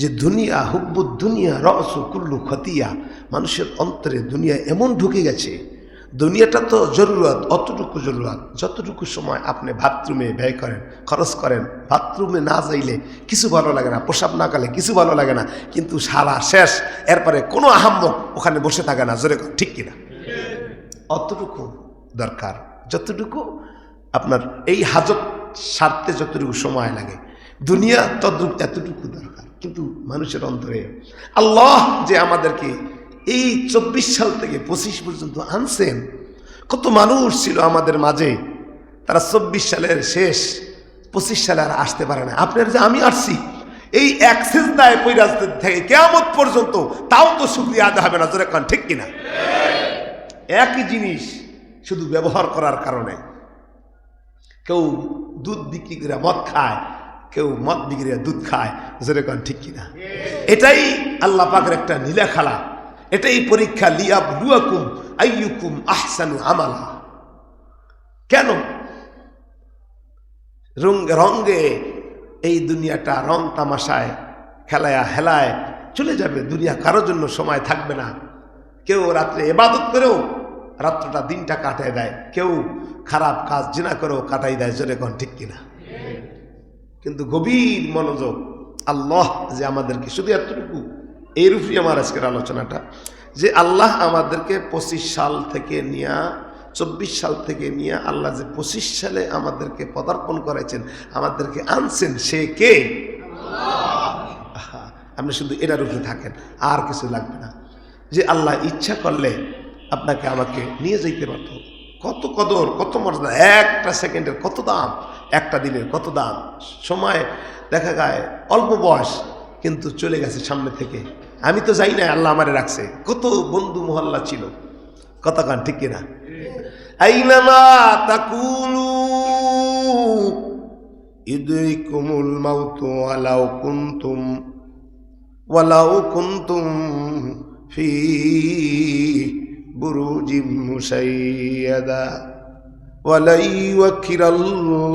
যে দুনিয়া, হুব্বুদ দুনিয়া, রস কুল্লু খতিয়া মানুষের অন্তরে দুনিয়া এমন ঢুকে গেছে। দুনিয়াটা তো জরুরত, অতটুকু জরুরত। যতটুকু সময় আপনি বাথরুমে ব্যয় করেন, খরচ করেন, বাথরুমে না যাইলে কিছু ভালো লাগে না, প্রসাব না করলে কিছু ভালো লাগে না, কিন্তু সারা শেষ, এরপরে কোনো আহাম্মক ওখানে বসে থাকে না, জোরে ঠিক কিনা অতটুকু দরকার। যতটুকু আপনার এই হাজত সারতে যতটুকু সময় লাগে। দুনিয়া তদ্রুপ এতটুকু দরকার। কিন্তু মানুষের অন্তরে আল্লাহ যে আমাদেরকে এই চব্বিশ সাল থেকে পঁচিশ পর্যন্ত আনছেন, কত মানুষ ছিল আমাদের মাঝে, তারা চব্বিশ সালের শেষ, পঁচিশ সালে আর আসতে পারে না। আপনার যে আমি আসছি, এই অ্যাক্সেস দায় পৈরাজদের থেকে কেমন পর্যন্ত তাও তো শুক্রিয়া আদা হবে না, জোরে কান, ঠিক কিনা? একই জিনিস শুধু ব্যবহার করার কারণে। কেউ দুধ বিক্রি করে মদ খায় কেউ মদ বিক্রি দুধ খায়, জোরে যেরকম ঠিক কিনা? এটাই আল্লাহ পাকের একটা নীলা খেলা। এটাই পরীক্ষা লিয়াব লুয়াকুম আইয়ুকুম আহসানু আমালা। কেন? রঙ্গে এই দুনিয়াটা রং তামাশায় খেলায় হেলায় চলে যাবে, দুনিয়া কারোর জন্য সময় থাকবে না। কেউ রাত্রে এবাদত করেও রাত্রটা দিনটা কাটায় দেয়, কেউ খারাপ কাজ, জিনা করেও কাটাই দেয়, জোরে কোন, ঠিক কিনা? কিন্তু গভীর মনোযোগ আল্লাহ যে আমাদেরকে, শুধু এতটুকু, এইরূপই আমার আজকের আলোচনাটা, যে আল্লাহ আমাদেরকে পঁচিশ সাল থেকে নিয়ে, চব্বিশ সাল থেকে নিয়ে আল্লাহ যে পঁচিশ সালে আমাদেরকে পদার্পণ করেছেন, আমাদেরকে আনছেন, সে কে? আপনি শুধু এটার উপরে থাকেন, আর কিছু লাগবে না। যে আল্লাহ ইচ্ছা করলে আপনাকে আমাকে নিয়ে যেতে পারত। কত কদর, কত মর্যাদা, একটা সেকেন্ডের কত দাম? একটা দিনের কত দাম? সময় দেখা যায় অল্প বয়স, কিন্তু চলে গেছে সামনে থেকে। আমি তো যাই না আল্লাহ আমারে রাখছে। কত বন্ধু মহল্লা ছিল। কথা কান, ঠিক কিনা? আইনামা ফি মুসাইয়াদা। ولن يوكر الله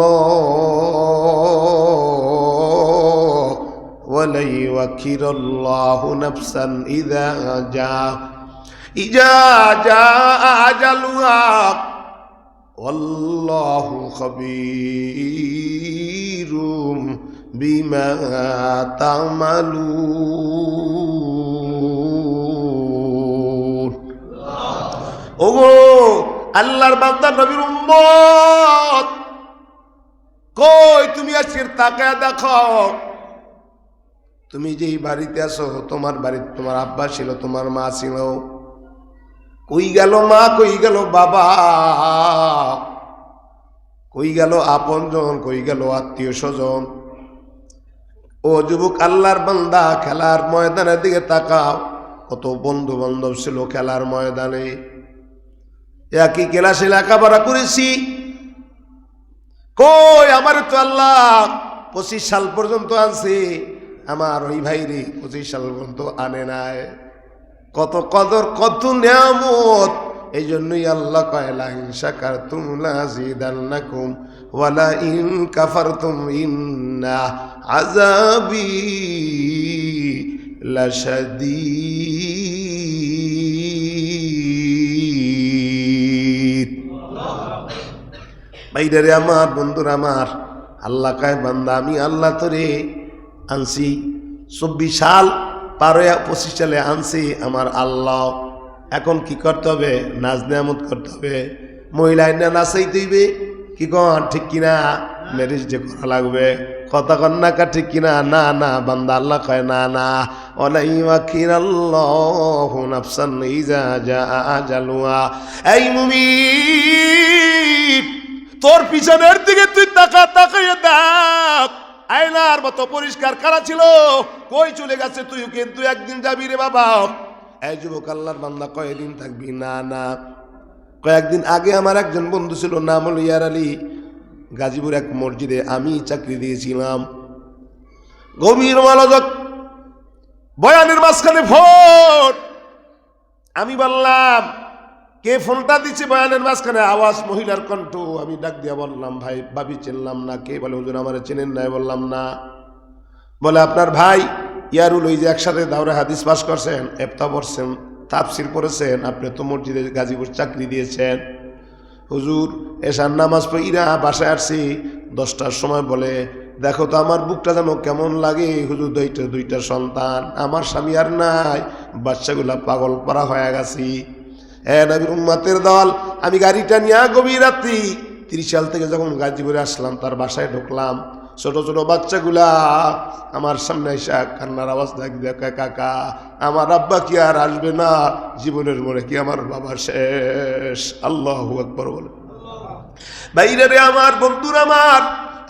ولن يوكر الله نفسا إذا جاء. إذا جاء أجلها والله خبير بما تعملون. ওগো আল্লাহর বান্দা নবীর উম্মত। কই তুমি আজকের তাকায় দেখো। তুমি যেই বাড়িতে আসো তোমার বাড়িতে তোমার আব্বা ছিল, তোমার মা ছিল। কই গেল মা, কই গেল বাবা? কই গেল আপনজন, কই গেল আত্মীয় স্বজন? ও যুবক, আল্লাহর বান্দা, খেলার ময়দানের দিকে তাকাও। কত বন্ধু বান্ধব ছিল খেলার ময়দানে। একই ক্লাসে লেখাপড়া করেছি। কই, আমার তো আল্লাহ পঁচিশ সাল পর্যন্ত আনছে। আমার ওই ভাই রে পঁচিশ সাল পর্যন্ত আনে নাই। কত কদর, কত নিয়ামত। এই জন্যই আল্লাহ কয়লা জিদান্নাকুম ওয়ালা ইন কাফার তুম ইন্না আজাবি লাশাদীদ বাইরে আমার, বন্ধুরা আমার, আল্লাহ কায়, বান্দা, আমি আল্লাহ তোরে আনছি। চব্বিশ সাল পারো পঁচিশ সালে আনছি আমার আল্লাহ। এখন কি করতে হবে? নাচ নেয়ামত করতে হবে। মহিলায় না নাচাই দিবে কি কন? ঠিক কিনা? ম্যারেজ ডে করা লাগবে। কথা কন্যা কা, ঠিক কিনা? না না, বান্দা, আল্লাহ কয়, না না। যা জালুয়া এই মুমিন! তোর পিছনের দিকে তুই তাকা, তাকাইয়ে দেখ। আয়নার মতো পরিষ্কার করা ছিল। কই চলে গেছে তুই কিন্তু একদিন যাবি রে বাবা। এই যুবক, আল্লাহর বান্দা কয়েকদিন থাকবি? না না। কয়েকদিন আগে আমার একজন বন্ধু ছিল, নাম হলো ইয়ার আলী। গাজীপুর এক মসজিদে আমি চাকরি দিয়েছিলাম। গভীর মনোযোগ, বয়ানের মাঝখানে ভোট। আমি বললাম কে ফোনটা দিচ্ছে বয়ানের মাঝখানে? আওয়াজ মহিলার কণ্ঠ। আমি ডাক দিয়া বললাম, ভাই, ভাবি চিনলাম না। কে বলে, হুজুর, আমার চেনেন নাই? বললাম, না। বলে, আপনার ভাই ইয়ারুল ওই যে একসাথে দাওরা হাদিস পাস করছেন, এফতা পড়ছেন, তাফসির পড়েছেন, আপনি তো মসজিদে গাজীপুর চাকরি দিয়েছেন। হুজুর এসার নামাজ পড়িরা বাসায় আসছি, দশটার সময় বলে, দেখো তো আমার বুকটা যেন কেমন লাগে, হুজুর, দুইটা দুইটা সন্তান, আমার স্বামী আর নাই, বাচ্চাগুলা পাগল পরা হয়ে গেছি। হ্যাঁ নবীর উম্মাতের দল, আমি গাড়িটা নিয়ে গভীর রাত্রি ত্রিশাল থেকে যখন গাজীপুরে আসলাম, তার বাসায় ঢুকলাম। ছোট ছোট বাচ্চাগুলা আমার সামনে এসে কান্নার আওয়াজ দেখি দেখা কাকা আমার আব্বা কি আর আসবে না? জীবনের মনে কি আমার বাবা শেষ? আল্লাহ একবার বলে। বাইরে রে আমার বন্ধুর আমার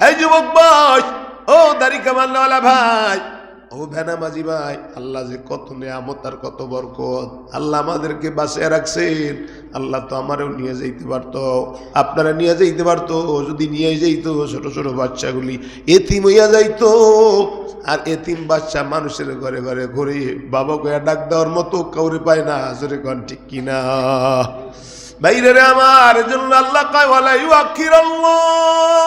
এই যুবক ভাই, ও দাড়ি কামাল্লা ভাই ও ভেনা মাঝি ভাই, আল্লাহ যে কত নেয়ামত আর কত বরকত। আল্লাহ আমাদেরকে বাঁচিয়ে রাখছেন। আল্লাহ তো আমারও নিয়ে যাইতে পারতো। আপনারা নিয়ে যাইতে পারতো, যদি নিয়ে যাইতো ছোট ছোট বাচ্চাগুলি। এতিম হইয়া যাইত। আর এতিম বাচ্চা মানুষের ঘরে ঘরে ঘুরে বাবা ডাক দেওয়ার মতো কাউরে পায় না, জোরে কন ঠিক কিনা? বাইরে আমার জন্য আল্লাহ কয়, ওয়ালা ইউআখির আল্লাহ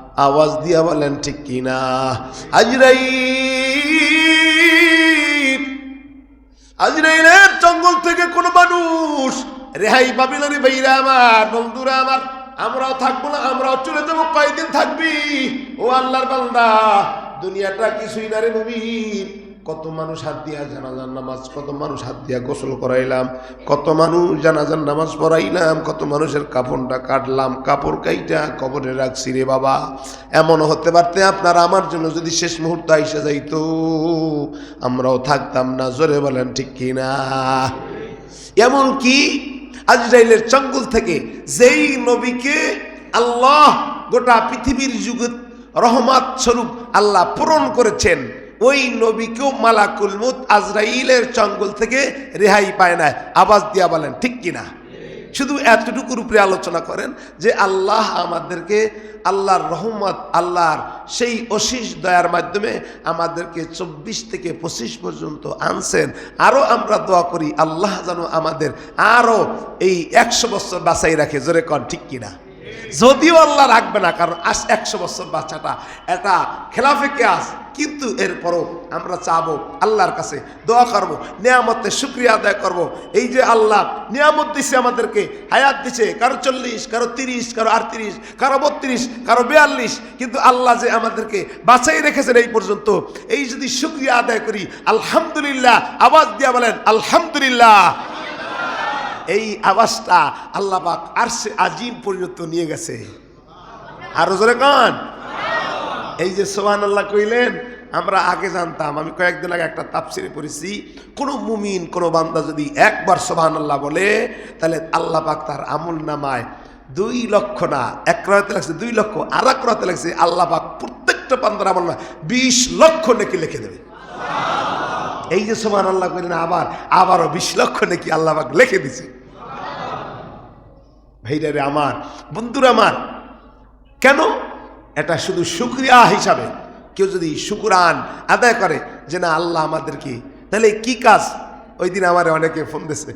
আওয়াজ দিয়া বলেন, ঠিক কিনা? আজরাই আজরাইলের জঙ্গল থেকে কোন মানুষ, রেহাই পাবি না রে ভাইরা আমার, বন্ধুরা আমার, আমরাও থাকব না, আমরাও চলে যাব কয়েকদিন থাকবি? ও আল্লাহর বান্দা, দুনিয়াটা কিছুই না রে নবীর কত মানুষ হাত দিয়া জানাজার নামাজ, কত মানুষ হাত দিয়া গোসল করাইলাম, কত মানুষ জানাজার নামাজ পড়াইলাম, কত মানুষের কাপড়টা কাটলাম, কাপড় কাইটা কবরে রাখছি রে বাবা। এমন হতে পারতে আপনার আমার জন্য যদি শেষ মুহূর্ত আইসে যাইতো, আমরাও থাকতাম না, জোরে বলেন ঠিক কিনা? এমন কি আজরাইলের জঙ্গল থেকে যেই নবীকে আল্লাহ গোটা পৃথিবীর যুগে রহমাত স্বরূপ আল্লাহ পূরণ করেছেন ওই নবীকেও মালাকুল মুত আজরাইলের জঙ্গল থেকে রেহাই পায় না। আওয়াজ দিয়া বলেন, ঠিক কিনা শুধু এতটুকুর উপরে আলোচনা করেন যে আল্লাহ আমাদেরকে আল্লাহর রহমত, আল্লাহর সেই অশিস দয়ার মাধ্যমে আমাদেরকে চব্বিশ থেকে পঁচিশ পর্যন্ত আনছেন। আরও আমরা দোয়া করি, আল্লাহ যেন আমাদের আরও এই একশো বছর বাঁচাই রাখে। জোরে কন, ঠিক কিনা যদিও আল্লাহ রাখবে না, কারণ আস একশো বছর বাচ্চাটা এটা খেলাফে কেয়াস কিন্তু এরপরও আমরা চাবো আল্লাহর কাছে দোয়া করব নিয়ামতের শুক্রিয়া আদায় করব। এই যে আল্লাহ নিয়ামত দিছে আমাদেরকে, হায়াত দিছে, কারও চল্লিশ, কারও তিরিশ, কারও আটত্রিশ, কারও বত্রিশ, কারও বিয়াল্লিশ, কিন্তু আল্লাহ যে আমাদেরকে বাঁচাই রেখেছেন এই পর্যন্ত, এই যদি শুক্রিয়া আদায় করি, আলহামদুলিল্লাহ, আওয়াজ দিয়া বলেন, আলহামদুলিল্লাহ। এই আওয়াজটা আল্লাহ পাক আরশে আজিম পর্যন্ত নিয়ে গেছে। আরও জোরে কান। এই যে সোহান আল্লাহ কইলেন, আমরা আগে জানতাম, আমি কয়েকদিন আগে একটা তাপসিরে পড়েছি, কোনো মুমিন, কোনো বান্দা যদি একবার সোহান আল্লাহ বলে, তাহলে আল্লাহ পাক তার আমল নামায় দুই লক্ষ না, এক রাতে লাগছে দুই লক্ষ, আর এক রাতে লাগছে আল্লাহ পাক প্রত্যেকটা বান্দার আমল না বিশ লক্ষ নাকি লিখে দেবে। এই যে সোহান আল্লাহ কইলেন, আবার, আবারও বিশ লক্ষ নাকি আল্লাহ পাক লিখে দিছে। ভাইরারে আমার, বন্ধুরা আমার, কেন? এটা শুধু শুক্রিয়া হিসাবে। কেউ যদি শুকুরান আদায় করে যে না, আল্লাহ আমাদেরকে তাহলে কি কাজ? ওই দিন আমার অনেকে ফোন দিছে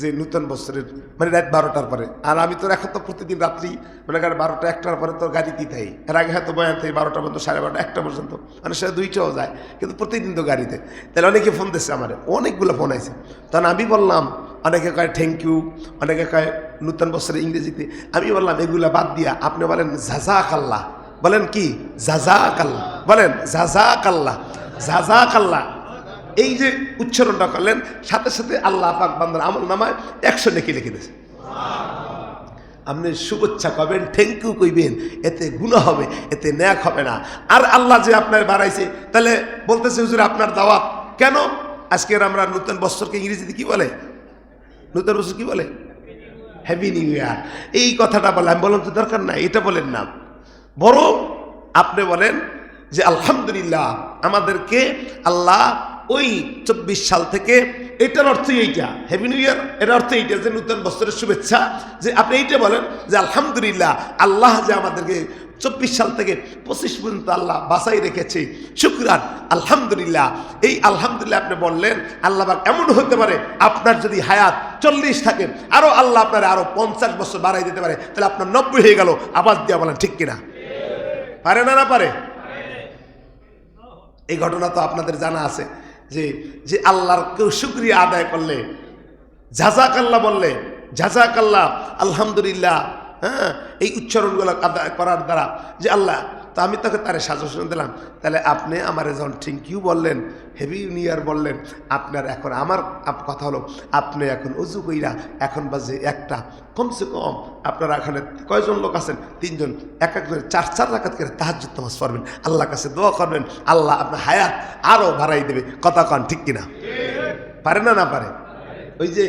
যে, নূতন বছরের মানে রাত বারোটার পরে। আর আমি তো এখন তো প্রতিদিন রাত্রি মনে করেন বারোটা, একটার পরে তো গাড়িতেই থাই এর আগে হয়তো বয়ান থেকে বারোটা পর্যন্ত, সাড়ে বারোটা, একটা পর্যন্ত। মানে সেটা দুইটাও যায়, কিন্তু প্রতিদিন তো গাড়িতে। তাহলে অনেকে ফোন দিচ্ছে আমার। অনেকগুলো ফোন আছে তখন আমি বললাম অনেকে কয় থ্যাংক ইউ অনেকে কয়, নূতন বছরের ইংরেজিতে। আমি বললাম, এগুলা বাদ দিয়া, আপনি বলেন ঝাঝা কাল্লা বলেন কি? ঝাঝা কাল্লা বলেন ঝাঝা কাল্লা ঝাঝা কাল্লা এই যে উচ্চারণটা করলেন, সাথে সাথে আল্লাহ পাক বান্দার আমল নামায় একশো নেকি লিখে দিয়েছে। আপনি শুভেচ্ছা করবেন থ্যাংক ইউ কইবেন, এতে গুণ হবে, এতে ন্যাক হবে না। আর আল্লাহ যে আপনার বাড়াইছে, তাহলে বলতেছে, হুজুর, আপনার দাওয়াত কেন? আজকের আমরা নতুন বছরকে ইংরেজিতে কি বলে? নতুন বছর কি বলে? হ্যাপি নিউ ইয়ার এই কথাটা বলে, আমি বললাম, তো দরকার নাই, এটা বলেন না। বড় আপনি বলেন যে আলহামদুলিল্লাহ আমাদেরকে আল্লাহ ওই চব্বিশ সাল থেকে এটার অর্থই এইটা। হ্যাপি নিউ ইয়ার এর অর্থ এইটা যে নূতন বছরের শুভেচ্ছা। যে আপনি এইটা বলেন যে আলহামদুলিল্লাহ, আল্লাহ যে আমাদেরকে চব্বিশ সাল থেকে পঁচিশ পর্যন্ত আল্লাহ বাসাই রেখেছে। শুক্রান, আলহামদুলিল্লাহ। এই আলহামদুলিল্লাহ আপনি বললেন, আল্লাহ এমন হতে পারে আপনার যদি হায়াত চল্লিশ থাকে আরও আল্লাহ আপনার আরও পঞ্চাশ বছর বাড়াই দিতে পারে, তাহলে আপনার নব্বই হয়ে গেল। আবার দিয়া বলেন, ঠিক কিনা? পারে না না পারে? এই ঘটনা তো আপনাদের জানা আছে যে যে আল্লাহর কেউ শুক্রিয়া আদায় করলে ঝাঁঝাক আল্লাহ বললে ঝাঁঝাক আল্লাহ আলহামদুলিল্লাহ হ্যাঁ এই উচ্চারণগুলো আদায় করার দ্বারা যে আল্লাহ তো আমি তাকে তার সাজেশন দিলাম। তাহলে আপনি আমার যখন থ্যাংক ইউ বললেন হেভি নিয়ার বললেন, আপনার এখন আমার কথা হলো, আপনি এখন উজু কইরা এখন বাজে একটা, কমসে কম আপনারা এখানে কয়জন লোক আছেন? তিনজন। এক একজনের চার চার রাখাত করে তাহাজ্জুদ নামাজ পড়বেন। আল্লাহর কাছে দোয়া করবেন, আল্লাহ আপনার হায়াত আরও বাড়াই দেবে। কথা কন ঠিক কিনা? পারে না না পারে? ওই যে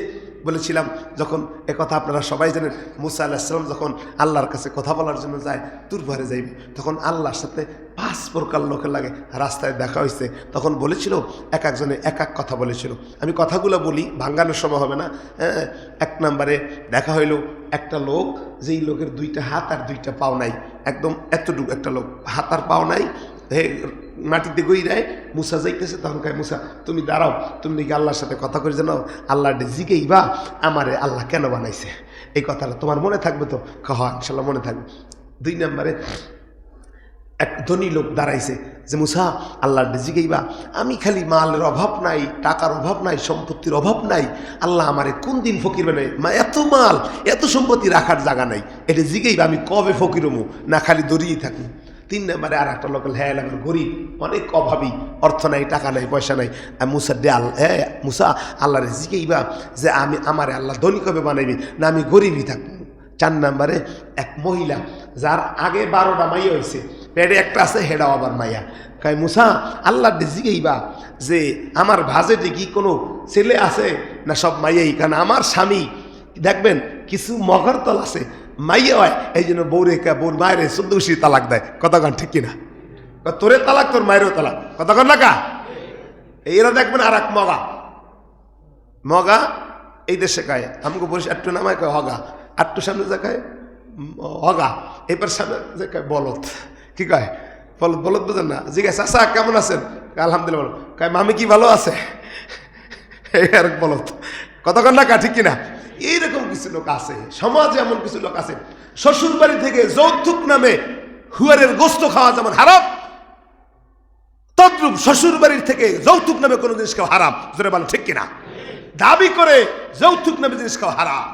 বলেছিলাম যখন এ কথা আপনারা সবাই জানেন মুসা আল্লাহিসাল্লাম যখন আল্লাহর কাছে কথা বলার জন্য যায় তুরবারে যাইবে তখন আল্লাহর সাথে পাঁচ প্রকার লোকের লাগে রাস্তায় দেখা হয়েছে তখন বলেছিল এক একজনে এক এক কথা বলেছিল। আমি কথাগুলো বলি ভাঙ্গানোর সময় হবে না হ্যাঁ, এক নম্বরে দেখা হইল একটা লোক যেই লোকের দুইটা হাত আর দুইটা পাও নাই একদম এতটুকু একটা লোক হাত আর পাও নাই হে মাটিতে গই দেয় মুসা যাইতেছে, তখন কয়, মুসা, তুমি দাঁড়াও, তুমি নাকি আল্লাহর সাথে কথা করে জানো আল্লাহ জিগেই বা আমারে আল্লাহ কেন বানাইছে? এই কথাটা তোমার মনে থাকবে তো? কহ ইনশাল্লাহ মনে থাকবে। দুই নম্বরে, এক ধনী লোক দাঁড়াইছে যে, মুসা, আল্লাহর জিগেইবা আমি খালি মালের অভাব নাই, টাকার অভাব নাই, সম্পত্তির অভাব নাই, আল্লাহ আমারে কোন দিন ফকির বানাই মা, এত মাল, এত সম্পত্তি রাখার জায়গা নাই এটা জিগেইবা আমি কবে ফকির হমু? না খালি দড়িয়ে থাকি। তিন নম্বরে আর একটা লোক হ্যাঁ এলাকার গরিব, অনেক অভাবী, অর্থ নাই, টাকা নাই, পয়সা নাই। মুসা দেয়াল হ্যাঁ মুসা, আল্লাহরে জিগেইবা যে আমি, আমারে আল্লাহ ধনী কবে বানাইবি? না, আমি গরিবই থাকব। চার নম্বরে এক মহিলা, যার আগে বারোটা মাইয়া হয়েছে পেটে একটা আছে, হেডাও আবার মাইয়া। কয়, মুসা আল্লাহ জিগেইবা যে আমার ভাজেটে কি কোনো ছেলে আছে? না, সব মাইয়াই, কারণ আমার স্বামী, দেখবেন, কিছু মগরতল আছে মাইয়া হয় এই জন্য বউরে কা বউর মায়ের চোদ্দশি তালাক দেয়। কতক্ষণ ঠিক কিনা? তোরে তালাক তোর মায়েরও তালাক। কতক্ষণ না কা? এরা দেখবেন আর এক মগা। মগা এই দেশে কায় আমাকে বলিস একটু নামায় কয় হগা। আটটু সামনে যে কয় উম, হগা। এবার সামনে যে কয় বলত কি কয়? বলত বলত বুঝেন না। জিজ্ঞাসা চাষা কেমন আছেন? আলহামদুলিল্লাহ বলো কয় মামি কি ভালো আছে? এই আর বলত কতক্ষণ না ঠিক কিনা? এইরকম কিছু লোক আছে, সমাজে এমন কিছু লোক আছে শ্বশুর বাড়ি থেকে যৌতুক নামে হুয়ারের গোস্ত খাওয়া যেমন হারাম, তদ্রুপ শ্বশুর বাড়ির থেকে যৌতুক নামে কোনো জিনিস খাওয়া হারাম। জোরে বলো, ঠিক কিনা? দাবি করে যৌতুক নামে জিনিস খাওয়া হারাম।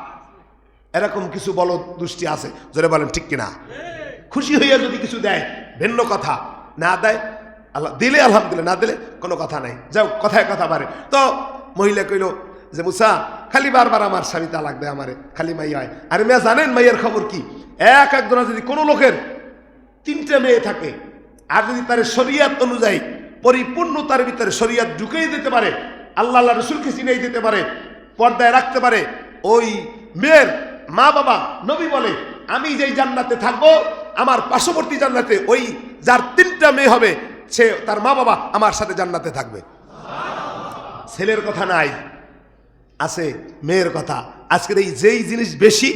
এরকম কিছু বল, দুষ্টি আছে। জোরে বলেন, ঠিক কিনা? খুশি হইয়া যদি কিছু দেয়, ভিন্ন কথা। না দেয়, আল্লাহ, দিলে আলহামদুলিল্লাহ, না দিলে কোনো কথা নাই। যাও, কথায় কথা বাড়ে। তো মহিলা কইল যে, মুসা খালি বারবার আমার স্বামী তালাক দেয় আমারে, খালি মাই হয়। আরে মেয়া, জানেন মাইয়ের খবর কি? এক একজনা যদি কোনো লোকের তিনটে মেয়ে থাকে, আর যদি তার শরিয়াত অনুযায়ী পরিপূর্ণ তার ভিতরে শরিয়াত ঢুকেই দিতে পারে, আল্লাহ আল্লাহ রসুলকে চিনেই দিতে পারে, পর্দায় রাখতে পারে, ওই মেয়ের মা বাবা, নবী বলে, আমি যেই জান্নাতে থাকব, আমার পার্শ্ববর্তী জান্নাতে ওই যার তিনটা মেয়ে হবে, সে তার মা বাবা আমার সাথে জান্নাতে থাকবে। ছেলের কথা নাই। আছে মেয়ের কথা। আজকের এই যেই জিনিস বেশি,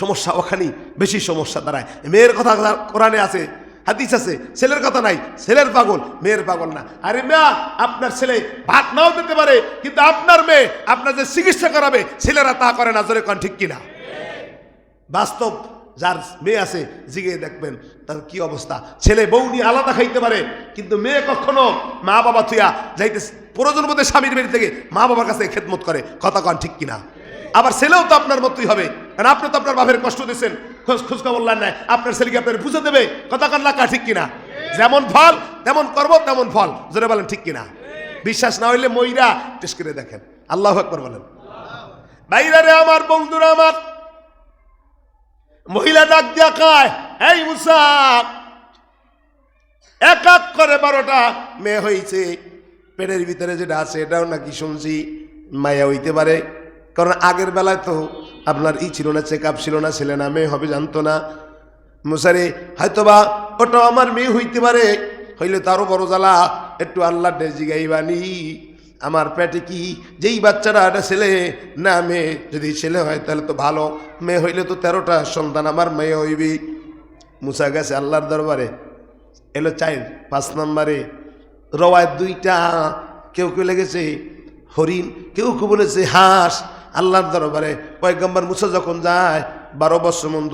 সমস্যা ওখানেই বেশি সমস্যা দাঁড়ায়। মেয়ের কথা কোরআনে আছে, হাদিস আছে, ছেলের কথা নাই, ছেলের পাগল, মেয়ের পাগল না। আরে মেয়া আপনার ছেলে ভাত নাও দিতে পারে, কিন্তু আপনার মেয়ে আপনার যে চিকিৎসা করাবে, ছেলেরা তা করে না, জোরে কন ঠিক কিনা? বাস্তব যার মেয়ে আছে, জিগে দেখবেন তার কি অবস্থা। ছেলে বউ নিয়ে আলাদা খাইতে পারে, কিন্তু মেয়ে কখনো মা বাবা থুয়া যাইতে প্রয়োজন মধ্যে স্বামীর বাড়ি থেকে মা বাবার কাছে খেদমত করে। কথা কন ঠিক কিনা? আবার ছেলেও তো আপনার মতোই হবে। কারণ আপনি তো আপনার বাপের কষ্ট দিচ্ছেন খোঁজ খোঁজ খবর নাই। আপনার ছেলেকে আপনার বুঝে দেবে। কথা কন না কা, ঠিক কিনা? যেমন ফল, তেমন করব, তেমন ফল। জোরে বলেন ঠিক কিনা? বিশ্বাস না হইলে ময়রা টেস্ট করে দেখেন। আল্লাহ একবার বলেন। বাইরে আমার বন্ধুরা আমার। মহিলা ডাক দিয়া কায়, এই মুসা, এক এক করে বারোটা মেয়ে হয়েছে পেটের ভিতরে যেটা আছে এটাও নাকি শুনছি, মায়া হইতে পারে। কারণ আগের বেলায় তো আপনার ই ছিল না, চেক আপ ছিল না, ছেলে না, মেয়ে হবে জানতো না। মুসারে হয়তোবা ওটা আমার মেয়ে হইতে পারে। হইলে তারও বড় জ্বালা, একটু আল্লাহ ডেজি জিগাইবানি। আমার পেটে কি যেই বাচ্চারা একটা ছেলে, না মেয়ে, যদি ছেলে হয় তাহলে তো ভালো। মেয়ে হইলে তো তেরোটা সন্তান, আমার মেয়ে হইবি। মুসা গেছে আল্লাহর দরবারে। এলো চাইল্ড পাঁচ নম্বরে। রওয়ায় দুইটা, কেউ কেউ লেগেছে হরিণ, কেউ কেউ বলেছে হাঁস। আল্লাহর দরবারে। পয়গম্বর মুসা যখন যায়, বারো বছর মন্দ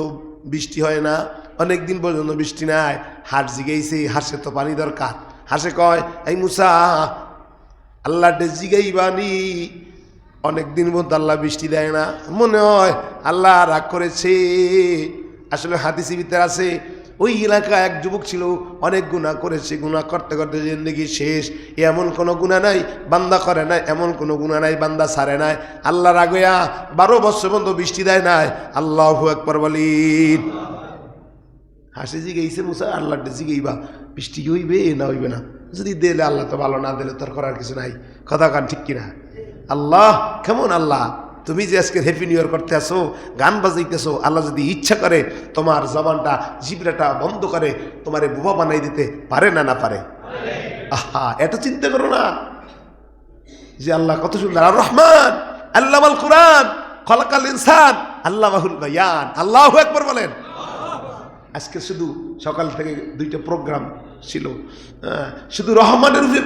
বৃষ্টি হয় না অনেক দিন পর্যন্ত বৃষ্টি নাই। হাঁস জিগেইছে, হাঁসে তো পানি দরকার। হাঁসে কয়, এই মুসা আল্লাহ অনেক দিন পর্যন্ত আল্লাহ বৃষ্টি দেয় না। মনে হয় আল্লাহ রাগ করেছে। আসলে হাদিসি ভিতরে আছে, ওই এলাকা এক যুবক ছিল, অনেক গুণা করেছে। গুণা করতে করতে জিন্দগি শেষ। এমন কোনো গুণা নাই, বান্দা করে নাই, এমন কোনো গুণা নাই, বান্দা সারে নাই। আল্লাহ রাগয়া বারো বছর পর্যন্ত বৃষ্টি দেয় নাই। আল্লাহ একবার বলি হাসি জিগেইছে মুসা, আল্লাহ জিগেইবা। বৃষ্টি হইবে না হইবে না। যদি দিলে আল্লাহ তো ভালো, না দিলে তোর করার কিছু নাই। কথা কান ঠিক কিনা? আল্লাহ, কেমন আল্লাহ? তুমি যে আজকে হ্যাপি নিউ ইয়ার করতে আসো গান বাজাইতেছো, আল্লাহ যদি ইচ্ছা করে তোমার জবানটা, জিবরাটা বন্ধ করে তোমারে বুবা বানাই দিতে পারে না না পারে? আহা এটা চিন্তা করো না। যে আল্লাহ কত সুন্দর। আর রহমান আল্লাহ আল কোরআন, খলাকাল ইনসান আল্লাহ মাহুল বায়ান। আল্লাহ একবার বলেন। আজকে শুধু সকাল থেকে দুইটা প্রোগ্রাম ছিল। শুধু রহমানের উপরে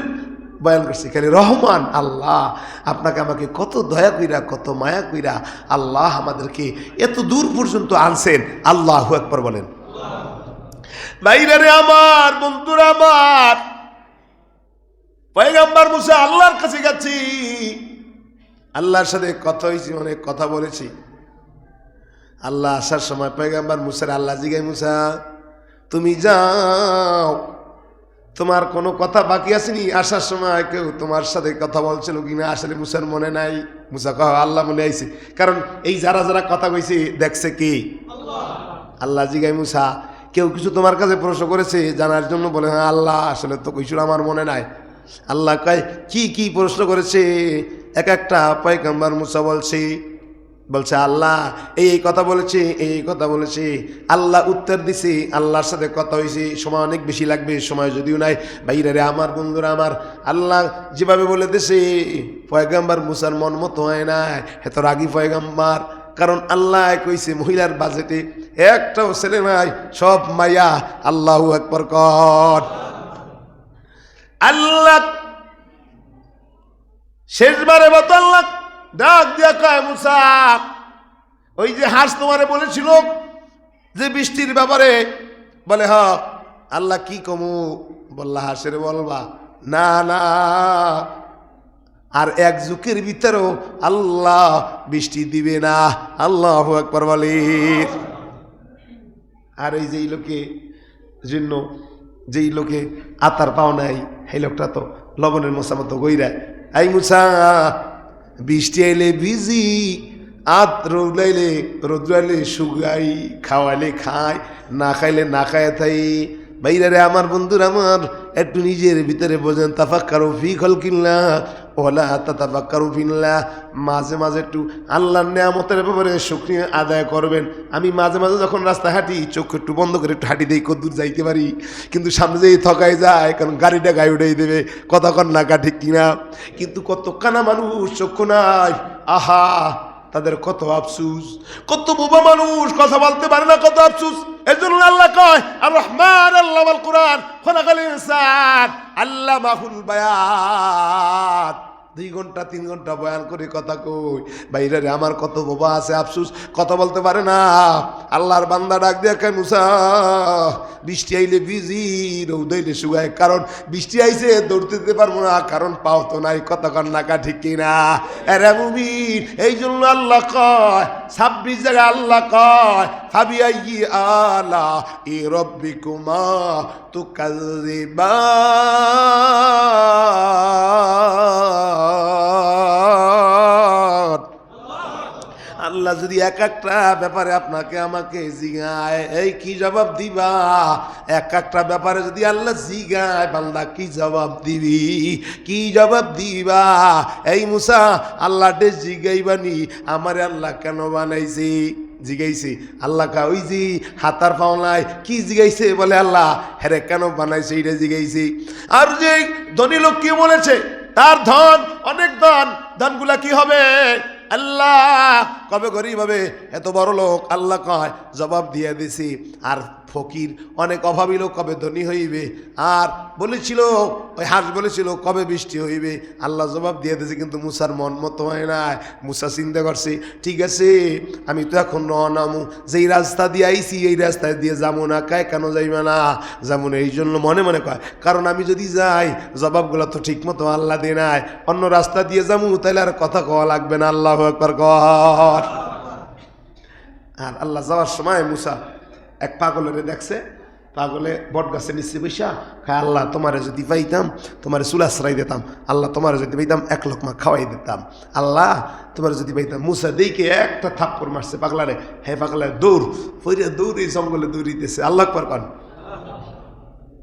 বয়ান করছি, খালি রহমান আল্লাহ, আপনাকে আমাকে কত দয়া কইরা, কত মায়া কইরা আল্লাহ আমাদেরকে এত দূর পর্যন্ত আনছেন। আল্লাহ একবার বলেন। বাইরে আমার, বন্ধুরা আমার, পয়গাম্বার মুসা আল্লাহর কাছে গেছি। আল্লাহর সাথে কথা হয়েছি অনেক কথা বলেছি। আল্লাহ আসার সময় পয়গাম্বার মুসার আল্লাহ জিগাই মুসা তুমি যাও। তোমার কোনো কথা বাকি আসেনি? আসার সময় কেউ তোমার সাথে কথা বলছিল কিনা? আসলে মুসার মনে নাই। মুসা কহ আল্লাহ মনে আইছে। কারণ এই যারা যারা কথা কইছে দেখছে কি? আল্লাহ জিগাই মুসা। কেউ কিছু তোমার কাছে প্রশ্ন করেছে জানার জন্য বলে হ্যাঁ আল্লাহ আসলে তো কইছিল আমার মনে নাই। আল্লাহ কয় কি কি প্রশ্ন করেছে? এক একটা পয়গাম্বার মুসা বলছে বলছে, আল্লাহ, এই এই কথা বলেছে, এই এই কথা বলেছে। আল্লাহ উত্তর দিছে, আল্লাহর সাথে কথা হয়েছে সময় অনেক বেশি লাগবে, সময় যদিও নাই। বাইরে রে আমার, বন্ধুরা আমার, আল্লাহ যেভাবে বলে দিছে, পয়গাম্বার মুসার মন মতো হয় না, এত রাগি পয়গাম্বার। কারণ আল্লাহ কইছে, মহিলার বাজেটে একটাও ছেলে নাই, সব মায়া আল্লাহ একবার কর। আল্লাহ শেষবারে মতো আল্লাহ ডাক দিয়া কয়, মুসা, ওই যে হাঁস তোমারে বলেছিল যে বৃষ্টির ব্যাপারে? বলে, হ, আল্লাহ কি কমু? বললা, হাঁসের বলবা। না না। আর এক যুগের ভিতরেও আল্লাহ বৃষ্টি দিবে না। আল্লাহ একবার বলে। আর এই যেই লোকে জন্য যেই লোকে আতার পাও নাই, সেই লোকটা তো লবণের মশা মতো গইরা এই মুসা বৃষ্টি এলে ভিজি, আত রৌলাইলে রোদ্রাইলে শুকাই খাওয়ালে খায় না খাইলে না খায় থাই। বাইরে আমার বন্ধুর আমার, একটু নিজের ভিতরে বোঝেন, তাফাক্কারু ফি খলকিল্লা মাঝে মাঝে একটু আল্লাহর নেয়ামতের ব্যাপারে শুক্রিয়া আদায় করবেন। আমি মাঝে মাঝে যখন রাস্তা হাঁটি, চোখ একটু বন্ধ করে একটু হাঁটি দিয়ে কদ্দূর যাইতে পারি। কিন্তু সামনে যেই থকাই যায়, কারণ গাড়িটা গায়ে উঠেই দেবে কতক্ষণ নাকা ঠিক কিনা। কিন্তু কত কানা মানুষ, চক্ষু নাই, আহা! তাদের কত আফসুস, কত বোবা মানুষ কথা বলতে পারে না, কত আফসুস। এজন্য আল্লাহ কয় আর রহমান আল্লাহ আল কোরআন খোলাকাল ইনসান আল্লাহ মাহুল বায়াত। দুই ঘণ্টা, তিন ঘণ্টা বয়ান করে কথা কই। বাইরে আমার কত বোবা আছে, আফসুস। কথা বলতে পারে না। আল্লাহর বান্দা ডাক দিয়ে কেন বৃষ্টি আইলে বিজি রৌদ আইলে শুকায়। কারণ বৃষ্টি আইছে, দৌড়তে পারব না। কারণ পাও তো নাই। কত নাকা ঠিক কিনা এরে মুমিন, এই জন্য আল্লাহ কয়, ছাব্বিশ জায়গায় আল্লাহ কয় ফাবি আলা ই রব্বিকুমা তু কাযিবান আল্লাহ যদি এক একটা ব্যাপারে আপনাকে আমাকে জিগায়, এই কি জবাব দিবা? এক একটা ব্যাপারে যদি আল্লাহ জিগায়, বান্দা কি জবাব দিবি? কি জবাব দিবা? এই মুসা আল্লাহ ডে জিগাইবানি, আমারে আল্লাহ কেন বানাইছি? জিগাইছে। আল্লাহ কা ওই যে হাতার পাওনায় কি জিগাইছে? বলে আল্লাহ, হেরে কেন বানাইছে এটা জিগাইছে? আর যে ধনী লোক কি বলেছে? তার ধন, অনেক ধন, ধনগুলা কি হবে? আল্লাহ কবে গরিব হবে? এত বড় লোক, আল্লাহ কয়, জবাব দিয়ে দিছি। আর ফকির, অনেক অভাবী লোক কবে ধনী হইবে? আর বলেছিল, ওই হাঁস বলেছিল, কবে বৃষ্টি হইবে? আল্লাহ জবাব দিয়ে দিয়েছে, কিন্তু মুসার মন মতো হয় না। মুসা চিন্তা করছে, ঠিক আছে, আমি তো এখন নামু যেই রাস্তা দিয়ে আইছি, এই রাস্তায় দিয়ে যাব না, কায় কেন যাইবে না? যাব না, এই জন্য মনে মনে কয়, কারণ আমি যদি যাই, জবাবগুলো তো ঠিক মতো আল্লাহ দিয়ে নাই। অন্য রাস্তা দিয়ে যাব, তাহলে আর কথা কওয়া লাগবে না, আল্লাহ একবার কর আর আল্লাহ যাওয়ার সময় মুসা এক পাগলের দেখছে, পাগলে বট গাছে নিচে বৈশা খায় আল্লাহ, তোমারে যদি পাইতাম, তোমার চুলাশ্রাই দিতাম, আল্লাহ, তোমার যদি পাইতাম, এক লোকমা খাওয়াই দিতাম। আল্লাহ, তোমার যদি পাইতাম, মুসা দেখে একটা থাপ্পড় মারছে পাগলারে। হে পাগলারে দৌড়, ফইরে দৌড়ে জঙ্গলে দৌড়িতেছে। আল্লাহ কর কন।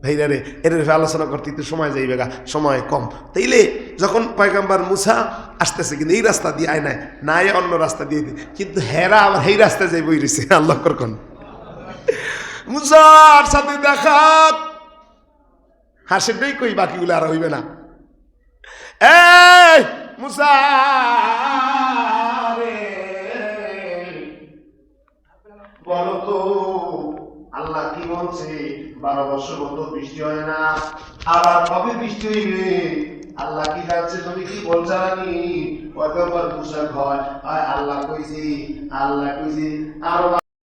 ভাইরা রে এর আলোচনা করতে একটু সময় যাইবে গা, সময় কম। তাইলে যখন পয়গাম্বার মুসা আসতেছে, কিন্তু এই রাস্তা দিয়ে আয় নাই না অন্য রাস্তা দিয়ে কিন্তু হেরা আবার এই রাস্তায় যাই বই রয়েছে আল্লাহ করকন মুসার সাথে দেখা হাসিটাই কই, বাকিগুলো আর হইবে না। আল্লাহ কি বলছে? বারো বৃষ্টি হয় না কবে বৃষ্টি আল্লাহ কি তুমি কি আল্লাহ কইছি আল্লাহ কইছি, আরও